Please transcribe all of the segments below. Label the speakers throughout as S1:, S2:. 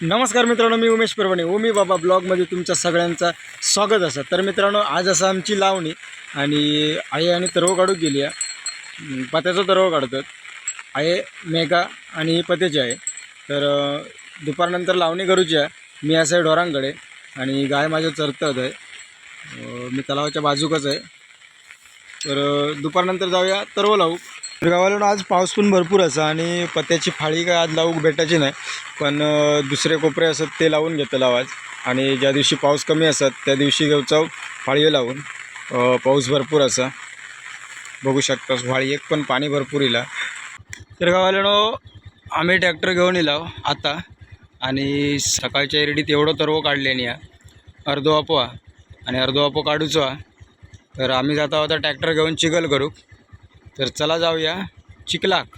S1: नमस्कार मित्रांनो मी उमेश परवणे ओमी बाबा ब्लॉगमध्ये तुमच्या सगळ्यांचा स्वागत असं. तर मित्रांनो आज असं आमची लावणी आणि आई आणि तरव काढू गेली आहे. पत्याचा तरव काढतात. आहे मेघा आणि पत्याची आहे तर दुपारनंतर लावणी करूची आहे. मी असं आहे ढोरांकडे आणि गाय माझ्या चरतात आहे. मी तलावाच्या बाजूकच आहे. तर दुपारनंतर जाऊया तरव लावू. गावाला आज पाऊस पण भरपूर असा आणि पत्त्याची फाळी काय आज लावूक भेटायची नाही. पण दुसरे कोपरे असत ते लावून घेतलं आज. आणि ज्या दिवशी पाऊस कमी असत त्या दिवशी घेऊचा फाळी लावून. पाऊस भरपूर असा. बघू शकतास फाळी एक पण पाणी भरपूर इला. तर गावाल्यानो आम्ही ट्रॅक्टर घेऊन इलाव हो, आता. आणि सकाळच्या एरडीत एवढं तरव हो काढले या. अर्धो आपोआ. आणि अर्धो आपो काढूचो तर आम्ही जाता होता ट्रॅक्टर घेऊन चिखल करू तर चला जाऊया चिखलाक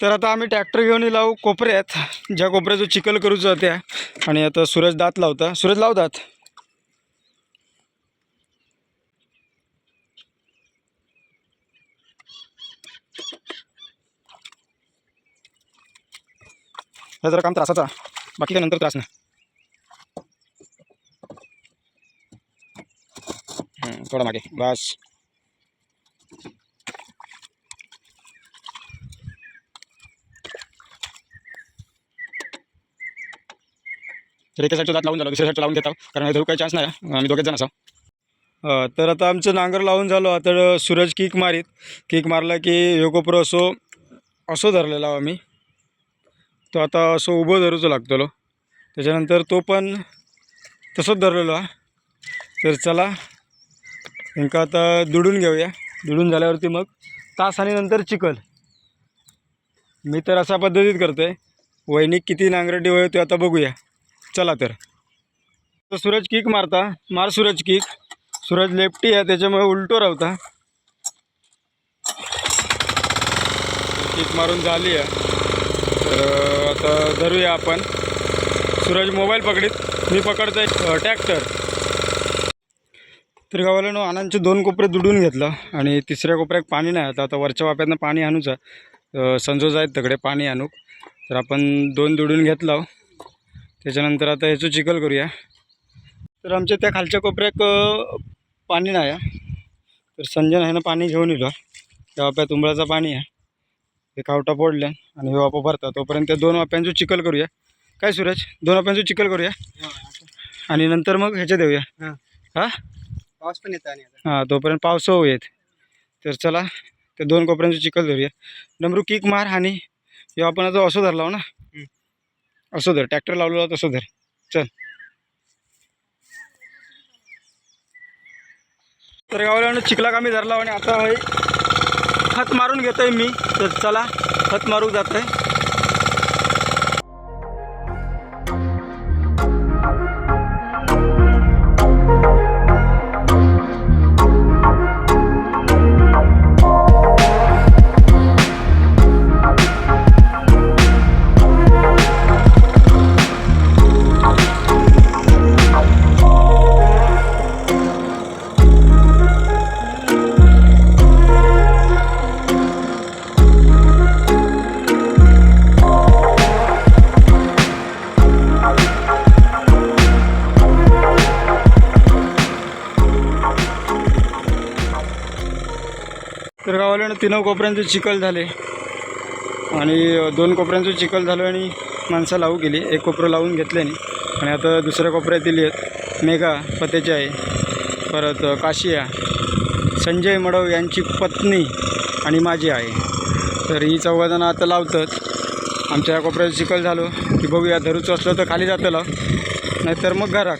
S1: तर आता आम्ही ट्रॅक्टर घेऊन लावू कोपऱ्यात. ज्या कोपऱ्याचं चिखल करूचं त्या आणि आता सूरज दात लावता. सूरज लावतात हे जरा काम त्रासाचा बाकी काय नंतर त्रास नाही. थोडा मागे. बस. तर एका साईडचं दात लावून झालं दुसऱ्या साईडचं लावून घेतो. कारण हे काही चान्स नाही आम्ही दोघेच जण असाव तर आता आमचं नांगर लावून झालो. तर सूरज किक मारीत. किक मारला की योगोप्रो कोपरो असो असो धरलेला आम्ही. तो आता असं उभं धरूचो लागतलो. त्याच्यानंतर तो पण तसंच धरलेलो तर चला त्यांका आता दुडून घेऊया. दुडून झाल्यावरती मग तास आणि नंतर चिखल. मी तर अशा पद्धतीत करतो आहे वैनिक किती नांगरटी वय ते आता बघूया. चला तर. सूरज किक मारता. मार सूरज किक सूरज लेफ्टी आहे त्याच्यामुळे उलटो राहता किक मारून झाली आहे. तर आता धरूया आपण. सूरज मोबाईल पकडीत. मी पकडतोय ट्रॅक्टर तर गावाला आनंदचे दोन कोपरे दुडून घेतलं आणि तिसऱ्या कोपऱ्यात पाणी नाही. आता आता वरच्या वाप्यातनं पाणी आणूच आहे. संजोज आहेत तिकडे पाणी आणूक तर आपण दोन दुडून घेतलं. त्याच्यानंतर आता ह्याचं चिखल करूया. तर आमच्या त्या खालच्या कोपऱ्यात पाणी नाही आहे. तर संजय ह्यानं पाणी घेऊन येलो त्या वाप्यात उंबळाचं पाणी आहे. ते कावटा फोडले आणि हे वापा भरता तोपर्यंत त्या दोन वाप्यांचं चिखल करूया. काय सूरज दोन वाप्यांचं चिखल करूया? आणि नंतर मग ह्याच्या देऊया. हां.
S2: पाऊस पण येत आणि
S1: हां तोपर्यंत पावस होऊ येत. तर चला त्या दोन कोपऱ्यांचं चिखल धरूया. नमरू किक मार आणि हे आपण आता असं धरला ना? असं धर ट्रॅक्टर लावलेला तसं धर चल. तर गावाला चिखला आम्ही धरला आणि आता हे खत मारून घेतोय मी. तर चला खत मारू जात आहे तर गावाला तीन कोपऱ्यांचे चिखल झाले. आणि दोन कोपऱ्यांचं चिखल झालं आणि माणसं लावू गेली. एक कोपरं लावून घेतल्याने आणि आता दुसऱ्या कोपऱ्यात दिली आहेत मेघा पत्याची आहे. परत काशिया संजय मडव यांची पत्नी आणि माझी आहे तर ही चौघाजणं आता लावतात. आमच्या या कोपऱ्याचं चिखल झालो. की बघूया धरूचं असलं तर खाली जातं लाव नाहीतर मग घराक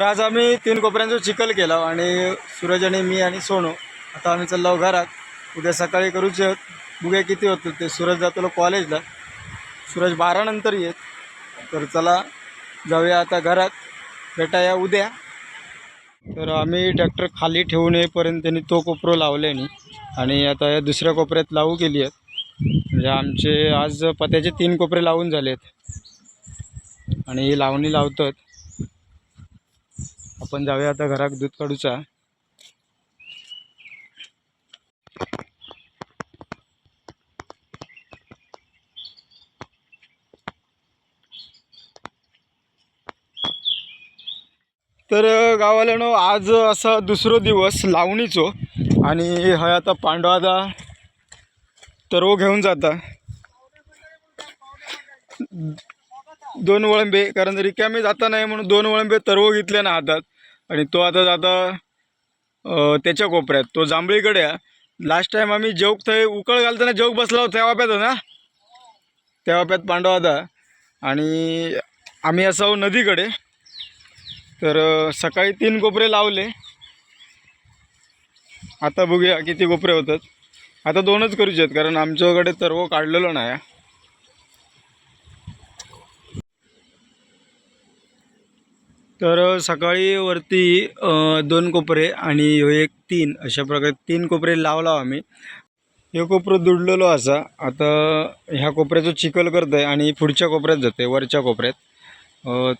S1: तर आज आम्ही तीन कोपऱ्यांचा चिखल केला आणि सूरज आणि मी आणि सोनू. आता आम्ही चाललो घरात. उद्या सकाळी करूचे आहोत बघूया किती होतं ते. सूरज जातो कॉलेजला सूरज बारानंतर येत. तर चला जाऊया आता घरात. भेटाया उद्या. तर आम्ही ट्रॅक्टर खाली ठेवू नयेपर्यंत त्यांनी तो कोपरो लावले नाही. आणि आता या दुसऱ्या कोपऱ्यात लावू केली आहेत. म्हणजे आमचे आज पत्याचे तीन कोपरे लावून झाले आहेत आणि ही लावणी लावतात. आपण जाऊया आता घराक दूध काढूचा. तर गावाल्यानं आज असा दुसरो दिवस लावणीचो आणि हय आता पांडवादा तरव घेऊन जाता. दोन वळंबे कारण रिकामे जाता नाही म्हणून दोन वळंबे तरव घेतले ना हातात. आणि तो आता जाता त्याच्या कोपऱ्यात. तो जांभळीकडे आहे. लास्ट टाईम आम्ही जेवक थंय उकळ घालताना जेवक बसला होता त्या वाप्यात ना? त्या वाप्यात पांडव आता आणि आम्ही असावं नदीकडे. तर सकाळी तीन कोपरे लावले. आता बघूया किती कोपरे होतात. आता दोनच करूचे आहेत कारण आमच्याकडे तरव काढलेलो नाही. तर सकाळी वरती दोन कोपरे आणि ह्यो एक तीन अशा प्रकारे तीन कोपरे लावला आम्ही. हे कोपरं दुडलेलो असा. आता ह्या कोपऱ्याचं चिखल करत आहे आणि पुढच्या कोपऱ्यात जाते वरच्या कोपऱ्यात.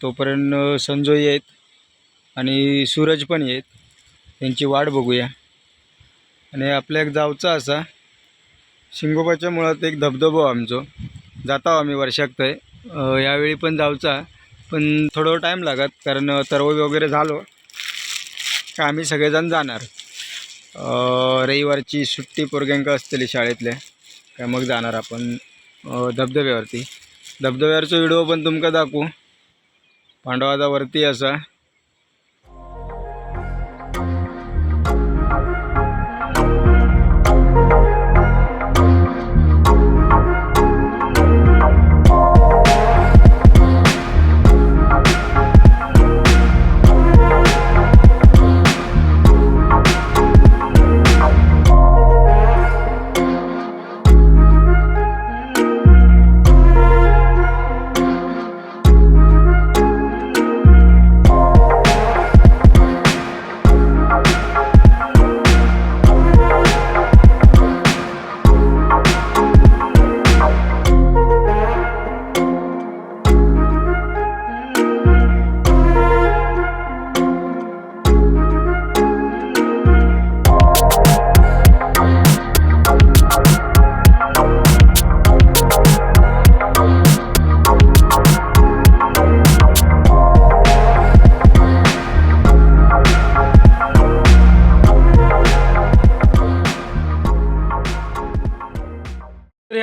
S1: तोपर्यंत संजोई आहेत आणि सूरज पण येत. त्यांची वाट बघूया. आणि आपल्या एक जावचा असा. शिंगोबाच्या मुळात एक धबधबो आमचो. जाता आम्ही वर्षाक थंय यावेळी पण जावचा. पण थोडं टाईम लागत कारण तरव वगैरे झालो का आम्ही सगळेजण जाणार. रविवारची सुट्टी पोरग्यांक असतली शाळेतल्या काय मग जाणार आपण धबधब्यावरती. धबधब्यावरचो व्हिडिओ पण तुमका दाखवू. पांडवादावरती असा.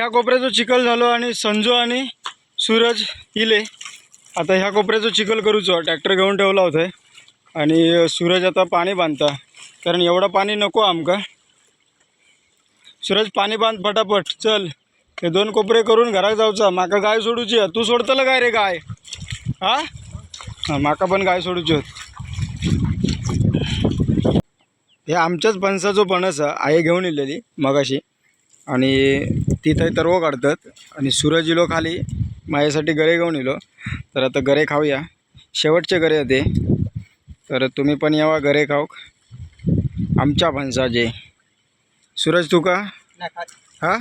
S1: ह्या कोपऱ्याचं चिखल झालो आणि संजू आणि सूरज इले. आता ह्या कोपऱ्याचं चिखल करूचो. ट्रॅक्टर घेऊन ठेवला होता. आणि सूरज आता पाणी बांधता. कारण एवढं पाणी नको आमका. सूरज पाणी बांध फटाफट. चल. हे दोन कोपरे करून घरात जाऊचा. माका गाय सोडूची तू सोडतलं काय रे गाय? हा? हां माका पण गाय सोडूची होत हे आमच्याच पणसाचो पणस आहे. आई घेऊन इलेली मगाशी. आणि तिथं तरव काढतात आणि सूरज इलो खाली माझ्यासाठी गरे घेऊन इलो तर आता गरे खाऊया. शेवटचे गरे होते. तर तुम्ही पण यावा गरे खाऊक आमच्या फणसाचे. सूरज
S2: नाही खात.
S1: हा?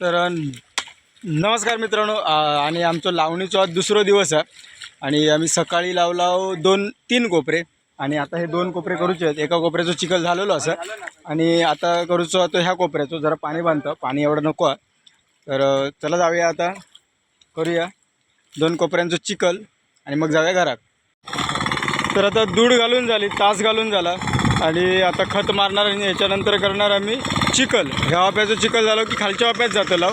S1: तर नमस्कार मित्रांनो. आणि आमचं लावणीचा आज दुसरा दिवस आहे. आणि आम्ही सकाळी लावला दोन तीन कोपरे. आणि आता हे दोन कोपरे करूचे आहेत. एका कोपऱ्याचं चिखल झालेलो असं. आणि आता करूचो आता ह्या कोपऱ्याचं जरा पाणी बांधतं. पाणी एवढं नको आहे. तर चला जाऊया आता. करूया. दोन कोपऱ्यांचं चिखल आणि मग जाऊया घरात. तर आता दूध घालून झाली तास घालून झाला. आणि आता खत मारणार आणि याच्यानंतर करणार आम्ही चिखल. ह्या वाप्याचं चिखल झालं की खालच्या वाप्यात जातं लाव.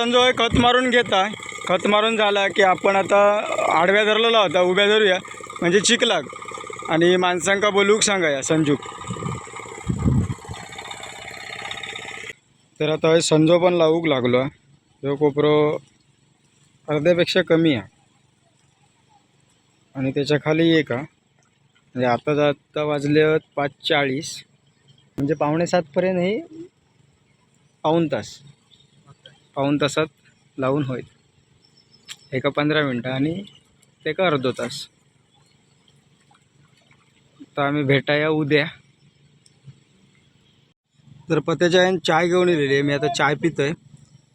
S1: संजोय खत मारून घेता. खत मारून झाला की आपण आता आडव्या धरलेला होता उभ्या धरूया. म्हणजे चिकलाग आणि माणसांका बोलूक सांगाया संजूक. तर आता संजो पण लावूक लागलो आहे कोपरो अर्ध्यापेक्षा कमी आहे आणि त्याच्याखाली एक म्हणजे आता जाता वाजले पाच चाळीस म्हणजे पावणे सातपर्यंत हे पाऊण तास. पाऊण तासात लावून होईल. एका पंधरा मिनटं आणि ते का अर्धो तास. तर आम्ही भेटाया उद्या. तर पत्याच्या आईन चाय घेऊन येलेली आहे. मी आता चाय पितोय.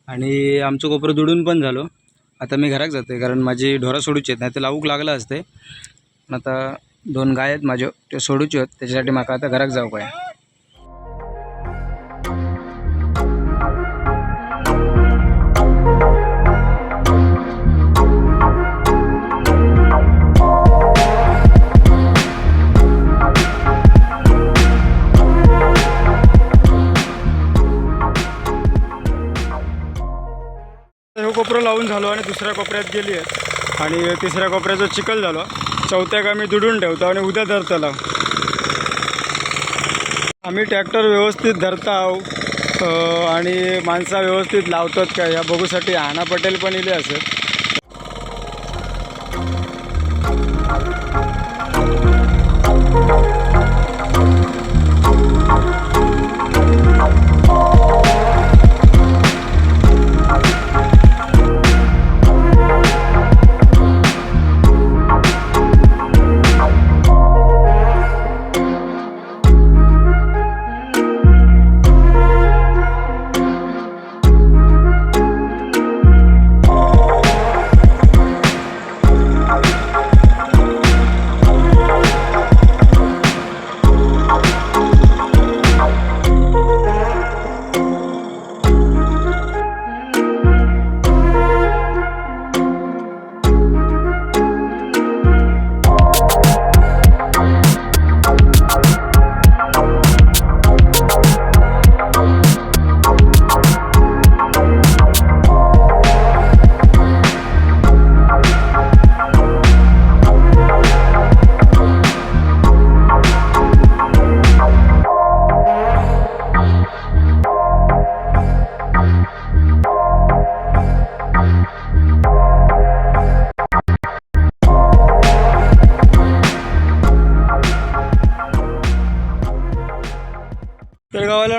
S1: आणि आमचं कोपरं दुडून पण झालो. आता मी घरात जाते कारण माझी ढोरं सोडूची आहेत. नाही ते लावूक लागलं असते आता दोन गाय आहेत माझ्या. ते सोडूचे आहेत. त्याच्यासाठी माका आता घरात जाऊ काय कोपरं लावून झालो आणि दुसऱ्या कोपऱ्यात गेली आहे. आणि तिसऱ्या कोपऱ्याचं चिखल झालो चौथ्याक आम्ही दुडून ठेवतो आणि उद्या धरताला. आम्ही ट्रॅक्टर व्यवस्थित धरता आहो आणि माणसा व्यवस्थित लावतात का या बघूसाठी हाना पटेल पण इले असेल.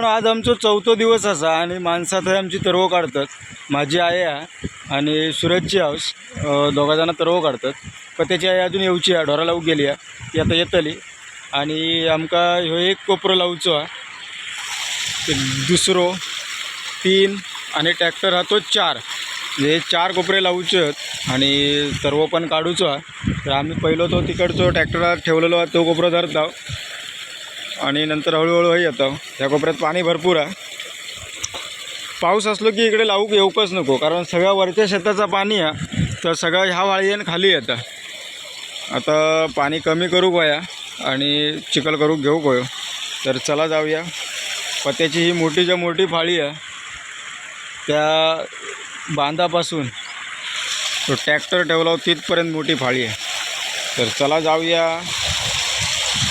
S1: आज आमचो चौथो दिवस असा आणि माणसात थंय आमची तरवो काढतात. माझी आई आहे आणि सुरजची हाऊस दोघा जाणां तरवो काढतात. पण त्याची आई अजून येवची आहे ढोरा लावूक गेली आहे. ती आता येतली. आणि आमका ह्यो एक कोपरो लावचो आहे. दुसरो तीन आणि ट्रॅक्टर हा तो चार. म्हणजे चार कोपरे लावूचे आहेत आणि तरवो पण काढूचो आहे. तर आम्ही पहिलो तो तिकडचो ट्रॅक्टर ठेवलेलो आहे तो कोपरो धरता आणि नंतर हळूहळू हे येतं. या कोपऱ्यात पाणी भरपूर आहे. पाऊस असलो की इकडे लावू येऊकच नको कारण सगळ्या वरच्या शेताचं पाणी आहे तर सगळं ह्या वाळीन खाली येतं. आता पाणी कमी करू गोया आणि चिखल करू घेऊ गोयो. तर चला जाऊया. पत्याची ही मोठीच्या मोठी फाळी आहे त्या बांधापासून तो ट्रॅक्टर ठेवला तिथपर्यंत मोठी फाळी आहे. तर चला जाऊया.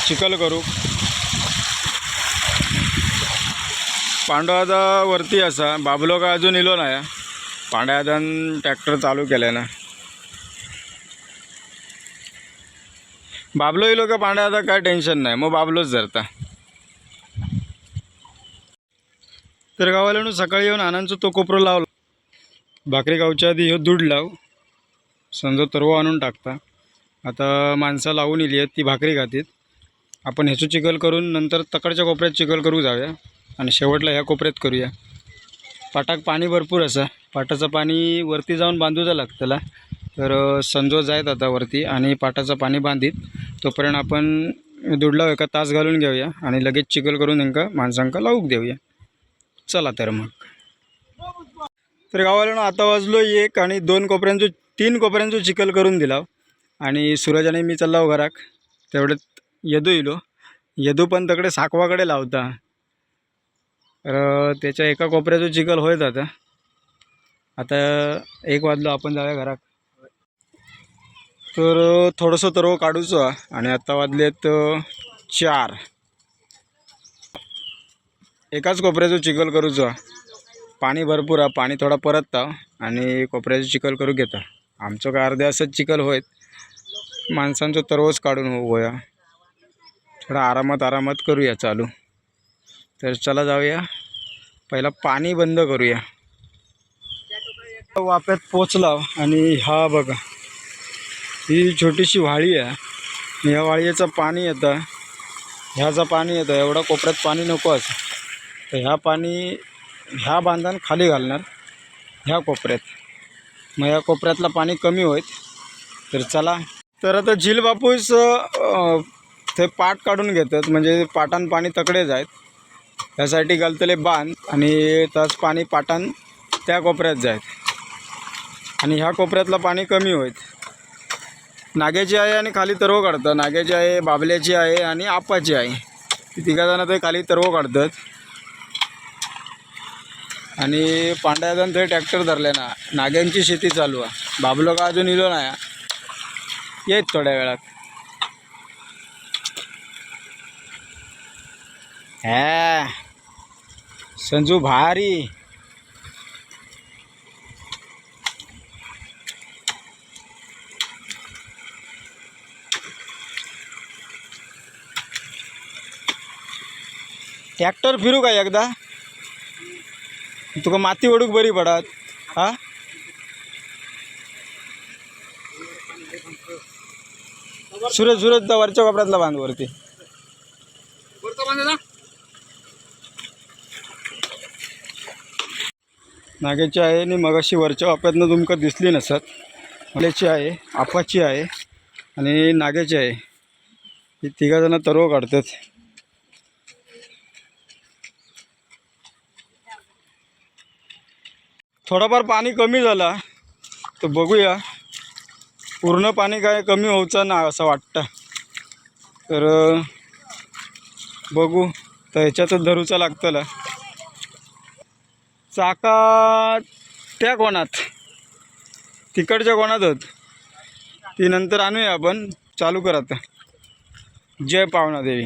S1: चिखल करू. पांडवादा वरती असा बाबलो का अजून इलो नाही. पांड्यादान ट्रॅक्टर चालू केलं ना बाबलो इलो का पांड्यादा काय टेन्शन नाही मग बाबलोच धरता. तर गावाला सकाळी येऊन आनंदचं तो कोपरो लावला. भाकरी गावच्या आधी ह्यो दूध लाव. समजा तरव आणून टाकता. आता माणसं लावून इली आहेत ती भाकरी खातीत. आपण ह्याचं चिखल करून नंतर तकडच्या कोपऱ्यात चिखल करू जाऊया. आणि शेवटला ह्या कोपऱ्यात करूया. पाटाक पाणी भरपूर असा. पाटाचं पाणी वरती जाऊन बांधूचा लागतला तर संजो जायत आता वरती आणि पाटाचं पाणी बांधीत. तोपर्यंत आपण दुडला एका तास घालून घेऊया आणि लगेच चिखल करून त्यांका माणसांका लावूक देऊया. चला तर मग. तर गावाला आता वाजलो एक आणि दोन कोपऱ्यांचो तीन कोपऱ्यांचो चिखल करून दिला आणि सूरजाने मी चाललो घराक. तेवढ्यात येदू इलो. येदू पण तकडे साकवाकडे लावता. तर त्याच्या एका कोपऱ्याचं चिखल होईल आता आता एक वाजलो आपण जाऊया घरात. तर थोडंसं तरव काढूचो आणि आत्ता वाजलेत आहेत चार. एकाच कोपऱ्याचं चिखल करूचो. पाणी भरपूर हा पाणी थोडा परतता आणि कोपऱ्याचं चिखल करू घेता. आमचं काय अर्धे असंच चिखल होईल माणसांचं तरवच काढून होऊया. थोडा आरामात आरामात करूया चालू. तर चला जाऊया. पहिला पाणी बंद करूया. वाप्यात पोचला आणि हा बघा ही छोटीशी वाळी आहे. या ह्या वाळीचं पाणी येतं. ह्याचं पाणी येतं. एवढा कोपऱ्यात पाणी नको असं. तर ह्या पाणी ह्या बांधान खाली घालणार. ह्या कोपऱ्यात. मग ह्या कोपऱ्यातलं पाणी कमी होईल. तर चला. तर आता झील बापूस ते पाट काढून घेतात. म्हणजे पाटान पाणी तकडेच आहेत त्यासाठी घालतले बांध आणि तस पाणी पाटान त्या कोपऱ्यात जायत. आणि ह्या कोपऱ्यातलं पाणी कमी होईल नाग्याची आहे आणि खाली तरव काढतं नाग्याची आहे बाबल्याची आहे आणि आपाची आहे ती ते खाली तरव काढतात. आणि पांड्याजण ते ट्रॅक्टर धरले ना. नाग्यांची शेती चालू आहे. बाबलो का अजून इलो नाही येत थोड्या वेळात. है संजू भारी ट्रॅक्टर फिरू का एकदा? तुका माती ओढूक बरी पडत हा? सुरज सुरज वरच्या कोपऱ्यातला बांध वरती. नाग्याची आहे आणि मगाशी वरच्या वाप्यातनं तुमका दिसली नसत. मल्याची आहे आपाची आहे आणि नाग्याची आहे. ही तिघा जण तरव काढतात. थोडंफार पाणी कमी झाला तर बघूया. पूर्ण पाणी काय कमी होऊचं ना असं वाटतं. तर बघू. तर ह्याच्यातच धरूचं लागतं चाका त्या कोणात? तिकडच्या कोणात होत? ती नंतर आणूया आपण. चालू कर आता. जय पावना देवी.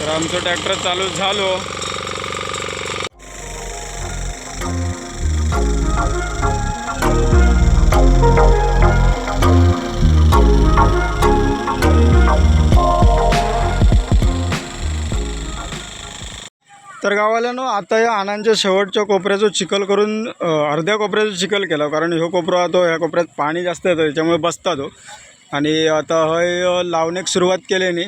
S1: तर आमचं ट्रॅक्टर चालू झालो. तर गावाल्यानं आता या आणांच्या शेवटच्या कोपऱ्याचं चिखल करून अर्ध्या कोपऱ्याचं चिखल केलं कारण ह्यो कोपरा तो ह्या कोपऱ्यात पाणी जास्त येतं त्याच्यामुळे बसता तो आणि आता हय लावण्याक सुरुवात केल्याने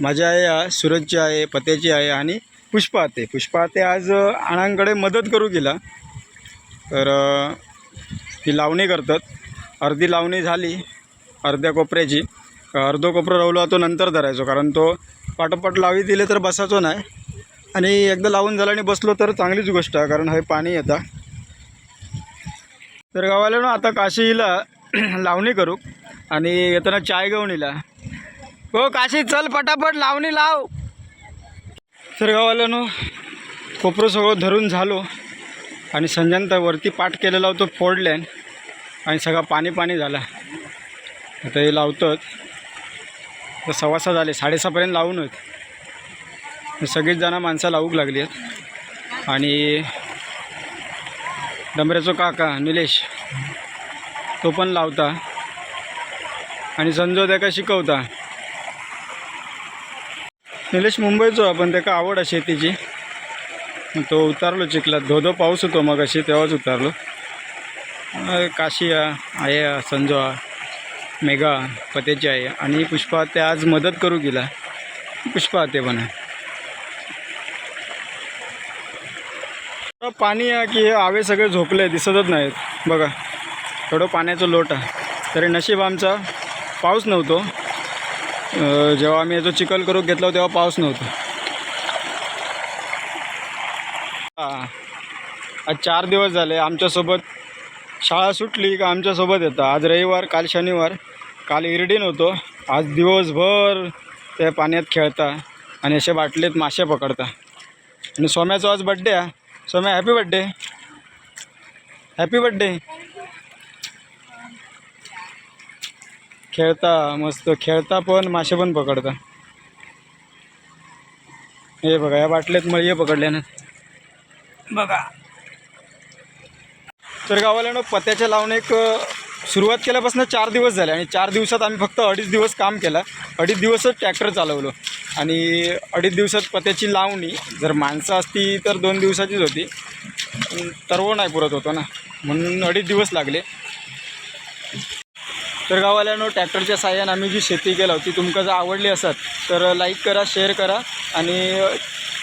S1: माझी आहे आ, सूरजची आहे पत्याची आहे आणि पुष्पा आते पुष्पा आते आज आणांकडे मदत करू गेला तर ही लावणी करतात अर्धी लावणी झाली अर्ध्या कोपऱ्याची अर्धो कोपरा रवला तो नंतर धरायचो कारण तो पाठोपाठ लावी दिले तर बसायचो नाही आणि एकदा लावून झालं आणि बसलो तर चांगलीच गोष्ट आहे कारण हे पाणी येतं तर गावाला ना आता काशीला लावणी करू आणि येताना चाय घेऊन येला हो काशी चल पटापट लावणी लाव. तर गावाला नो कोपरं सगळं धरून झालो आणि संजंत वरती पाठ केलेला होतो फोडल्यान आणि सगळा पाणी पाणी झाला. आता हे लावतात. तर सव्वासा झाले साडेसहापर्यंत लावून होत सगळीच जणं माणसं लावूक लागली आहेत. आणि डंबऱ्याचो काका निलेश तो पण लावता. आणि संजो त्याका शिकवता. निलेश मुंबईचो आपण त्याका आवड आहे शेतीची. तो उतारलो चिखलात. धो धो पाऊस होतो मग अशी तेव्हाच उतारलो. काशी आ आहे आ, संजो आ मेघा पतेची आहे आणि पुष्पा ते आज मदत करू गेला. पुष्पा ते पण आहे थोडं पाणी आहे की हे आवे सगळे झोपले दिसतच नाहीत. बघा थोडं पाण्याचं लोट आहे. तरी नशीब आमचा पाऊस नव्हतो. जेव्हा आम्ही याचं चिखल करून घेतलं तेव्हा पाऊस नव्हता. हां. आज चार दिवस झाले आमच्यासोबत शाळा सुटली का आमच्यासोबत येतं. आज रविवार काल शनिवार काल इरडीन होतो. आज दिवसभर त्या पाण्यात खेळता आणि असे बाटलेत मासे पकडता. आणि सोम्याचा आज बड्डे आहे. Somya happy birthday happy birthday खेळता मस्त खेळता पण मासे पण पकडता. हे बघा या बाटल्यात मळी पकडल्या ना बघा. तर गावाला ना पत्याच्या लावून एक सुरुवात केल्यापासून चार दिवस झाले आणि चार दिवसात आम्ही फक्त अडीच दिवस काम केलं. अडीच दिवसच ट्रॅक्टर चालवलो. आणि अडीच दिवसात पत्याची लावणी जर माणसं असती तर दोन दिवसाचीच होती. पण तरव नाही पुरत होतो ना. म्हणून अडीच दिवस लागले. तर गावाल्यानं ट्रॅक्टरच्या साह्यानं आम्ही जी शेती केली होती तुमका जर आवडली असत तर लाईक करा शेअर करा. आणि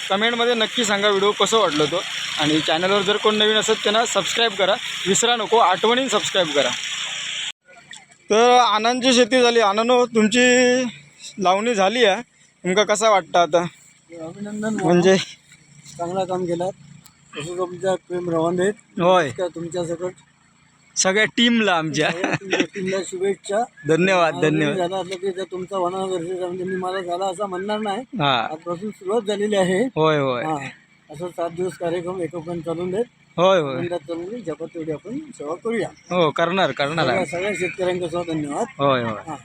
S1: कमेंटमध्ये नक्की सांगा व्हिडिओ कसं वाटलं तो आणि चॅनलवर जर कोण नवीन असत त्यांना सबस्क्राईब करा. विसरा नको आठवणीन सबस्क्राईब करा. तर आनंदची शेती झाली. आनंद तुमची लावणी झाली आहे. तुमका कसा वाटतं आता?
S2: अभिनंदन
S1: म्हणजे?
S2: चांगला काम केलात. तसं तुमच्या प्रेम रवान देत
S1: होय.
S2: तुमच्या सकट
S1: सगळ्या टीमला आमच्या.
S2: टीमला शुभेच्छा.
S1: धन्यवाद धन्यवाद.
S2: झालं असलं की तुमचा होणं गरजेचं आहे. म्हणजे मी मला झाला असं म्हणणार नाही.
S1: हां.
S2: आजपासून सुरुवात झालेली आहे.
S1: होय होय.
S2: हा. असं सात दिवस कार्यक्रम एकोपण चालून देत
S1: होय होय.
S2: आनंदात तेवढी आपण सेवा करूया.
S1: हो करणार करणार आहे.
S2: सगळ्या सगळ्या शेतकऱ्यांचा सुद्धा धन्यवाद.
S1: होय होय.
S2: हा.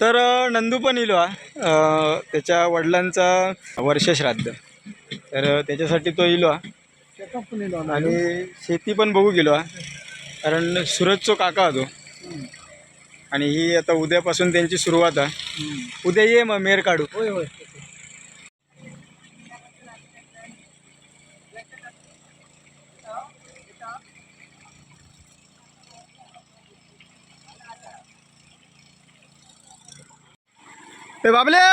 S1: तर अ, नंदू पण इलो हा. अ, त्याच्या वडिलांचा वर्षश्राद्ध तर त्याच्यासाठी तो इलो हा.
S2: पण आम्ही.
S1: आणि शेती पण बघू गेलो हा. कारण सूरजचो काका होतो आणि ही आता उद्यापासून त्यांची सुरुवात आहे
S2: हम्म.
S1: उद्या ये मग मेर काढू.
S2: होय होय.
S1: ए बाबले!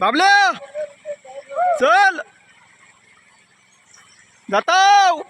S1: बाबले! चल! जाताव!